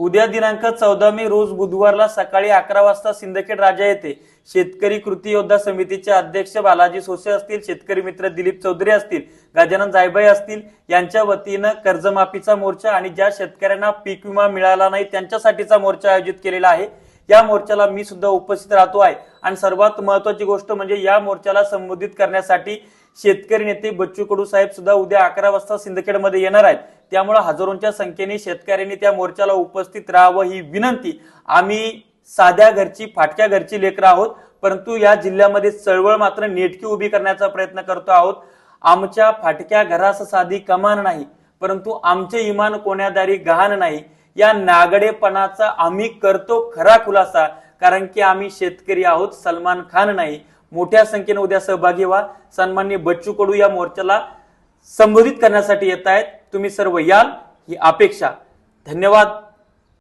उद्या दिनांक चौदा मे रोज बुधवारला सकाळी अकरा वाजता सिंदखेड राजा येथे शेतकरी कृती योद्धा समितीचे अध्यक्ष बालाजी सोसे असतील शेतकरी मित्र दिलीप चौधरी असतील गजानन जायबाई असतील यांच्या वतीनं कर्जमाफीचा मोर्चा आणि ज्या शेतकऱ्यांना पीक विमा मिळाला नाही त्यांच्यासाठीचा मोर्चा आयोजित केलेला आहे. या मोर्चाला मी सुद्धा उपस्थित राहतो आहे. आणि सर्वात महत्वाची गोष्ट म्हणजे या मोर्चाला संबोधित करण्यासाठी शेतकरी नेते बच्चू कडू साहेब सुद्धा उद्या अकरा वाजता सिंदखेडमध्ये येणार आहेत. त्यामुळे हजारोंच्या संख्येने शेतकऱ्यांनी त्या मोर्चाला उपस्थित राहावं ही विनंती. आम्ही साध्या घरची फाटक्या घरची लेकरं आहोत परंतु या जिल्ह्यामध्ये चळवळ मात्र नेटकी उभी करण्याचा प्रयत्न करतो आहोत. आमच्या फाटक्या घरास साधी कमान नाही परंतु आमचे इमान कोण्यादारी गहाण नाही. या नागडेपणाचा आम्ही करतो खरा खुलासा कारण की आम्ही शेतकरी आहोत सलमान खान नाही. मोठ्या संख्येने उद्या सहभागी व्हा. सन्मान्य बच्चू कडू या मोर्चाला संबोधित करण्यासाठी येत आहेत. तुम्ही सर्व याल ही अपेक्षा. धन्यवाद.